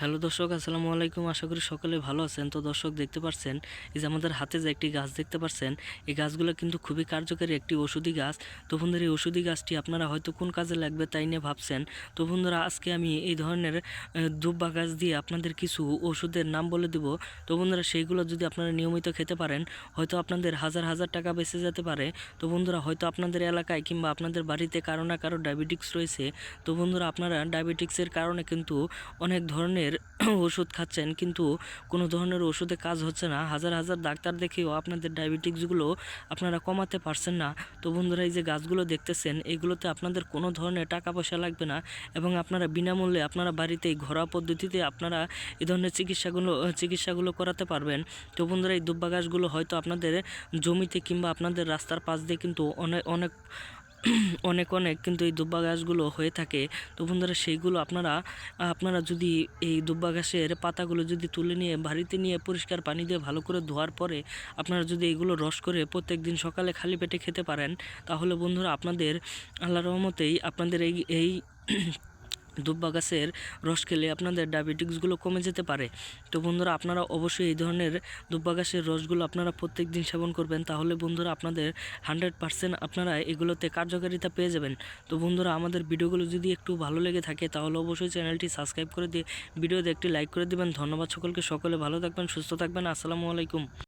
Hello দর্শক, আসসালামু আলাইকুম। আশা করি সকলে ভালো আছেন। তো দর্শক, দেখতে পাচ্ছেন এই যে আমাদের হাতে যে একটি গাছ দেখতে পাচ্ছেন এই গাছগুলো কিন্তু খুবই কার্যকারী একটি ওষুধি গাছ। তো বন্ধুরা, এই ওষুধি গাছটি আপনারা হয়তো কোন কাজে লাগবে তাই নিয়ে ভাবছেন। তো বন্ধুরা, আজকে আমি এই ধরনের দুব্বা গাছ দিয়ে আপনাদের কিছু ওষুধের নাম বলে দেব। তো বন্ধুরা, সেইগুলো যদি আপনারা নিয়মিত খেতে পারেন, হয়তো আপনাদের হাজার হাজার টাকা বেঁচে যেতে পারে। তো বন্ধুরা, হয়তো আপনাদের এলাকায় কিংবা আপনাদের বাড়িতে কারও না কারও ডায়াবেটিক্স রয়েছে। তো বন্ধুরা, আপনারা ডায়াবেটিক্সের কারণে কিন্তু অনেক ধরনের ওষুধ খাচ্ছেন, কিন্তু কোনো ধরনের ওষুধে কাজ হচ্ছে না। হাজার হাজার ডাক্তার দেখেও আপনাদের ডায়াবেটিক্সগুলো আপনারা কমাতে পারছেন না। তো বন্ধুরা, এই যে গাছগুলো দেখতেছেন, এগুলোতে আপনাদের কোনো ধরনের টাকা পয়সা লাগবে না এবং আপনারা বিনামূল্যে আপনারা বাড়িতেই ঘরোয়া পদ্ধতিতে আপনারা এই ধরনের চিকিৎসাগুলো চিকিৎসাগুলো করাতে পারবেন। তো বন্ধুরা, এই দুব্বা গাছগুলো হয়তো আপনাদের জমিতে কিংবা আপনাদের রাস্তার পাশ দিয়ে কিন্তু অনেক অনেক অনেক অনেক কিন্তু এই দুব্বা গাছগুলো হয়ে থাকে। তো বন্ধুরা, সেইগুলো আপনারা আপনারা যদি এই দুব্বা গাছের পাতাগুলো যদি তুলে নিয়ে বাড়িতে নিয়ে পরিষ্কার পানি দিয়ে ভালো করে ধোয়ার পরে আপনারা যদি এগুলো রস করে প্রত্যেক দিন সকালে খালি পেটে খেতে পারেন, তাহলে বন্ধুরা আপনাদের আল্লাহ রহমতেই আপনাদের এই এই দুব্বা গাছের রস খেলে আপনাদের ডায়াবেটিক্সগুলো কমে যেতে পারে। তো বন্ধুরা, আপনারা অবশ্যই এই ধরনের দুব্বা গাছের রসগুলো আপনারা প্রত্যেক দিন সেবন করবেন। তাহলে বন্ধুরা, আপনাদের হান্ড্রেড পার্সেন্ট আপনারা এগুলোতে কার্যকারিতা পেয়ে যাবেন। তো বন্ধুরা, আমাদের ভিডিওগুলো যদি একটু ভালো লেগে থাকে, তাহলে অবশ্যই চ্যানেলটি সাবস্ক্রাইব করে দিয়ে ভিডিওতে একটি লাইক করে দিবেন। ধন্যবাদ সকলকে। সকলে ভালো থাকবেন, সুস্থ থাকবেন। আসসালামু আলাইকুম।